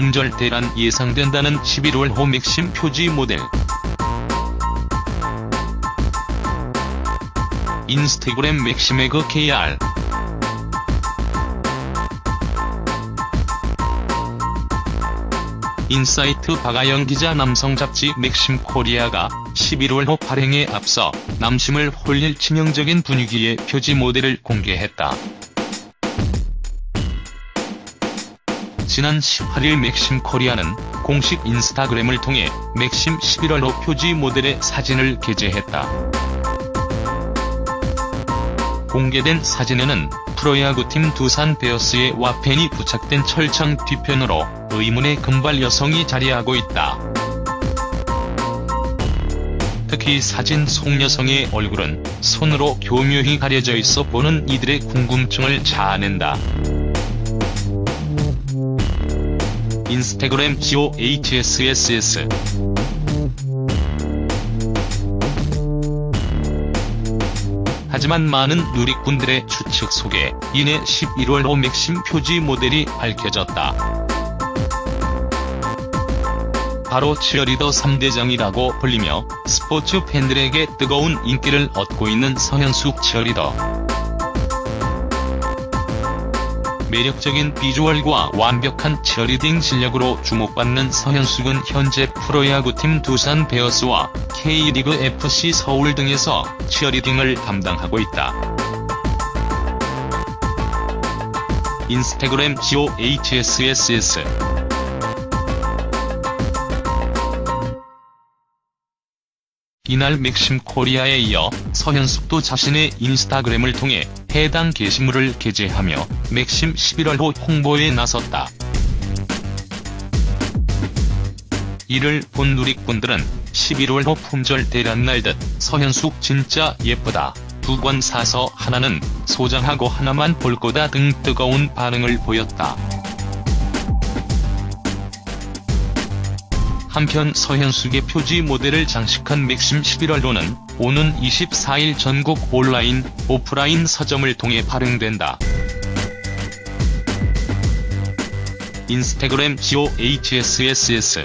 품절 대란 예상된다는 11월호 맥심 표지 모델. 인스타그램 맥시메그 KR 인사이트 박아영 기자 남성 잡지 맥심 코리아가 11월호 발행에 앞서 남심을 홀릴 치명적인 분위기의 표지 모델을 공개했다. 지난 18일 맥심 코리아는 공식 인스타그램을 통해 맥심 11월호 표지 모델의 사진을 게재했다. 공개된 사진에는 프로야구팀 두산 베어스의 와펜이 부착된 철창 뒤편으로 의문의 금발 여성이 자리하고 있다. 특히 사진 속 여성의 얼굴은 손으로 교묘히 가려져 있어 보는 이들의 궁금증을 자아낸다. 인스타그램 GOHSSS 하지만 많은 누리꾼들의 추측 속에 이내 11월호 맥심 표지 모델이 밝혀졌다. 바로 치어리더 3대장이라고 불리며 스포츠 팬들에게 뜨거운 인기를 얻고 있는 서현숙 치어리더. 매력적인 비주얼과 완벽한 치어리딩 실력으로 주목받는 서현숙은 현재 프로야구팀 두산 베어스와 K리그 FC 서울 등에서 치어리딩을 담당하고 있다. 인스타그램 GOHSSS 이날 맥심 코리아에 이어 서현숙도 자신의 인스타그램을 통해 해당 게시물을 게재하며 맥심 11월호 홍보에 나섰다. 이를 본 누리꾼들은 11월호 품절 대란 날 듯 서현숙 진짜 예쁘다. 두 권 사서 하나는 소장하고 하나만 볼 거다 등 뜨거운 반응을 보였다. 한편 서현숙의 표지 모델을 장식한 맥심 11월호는 오는 24일 전국 온라인, 오프라인 서점을 통해 발행된다. 인스타그램 GOHSSS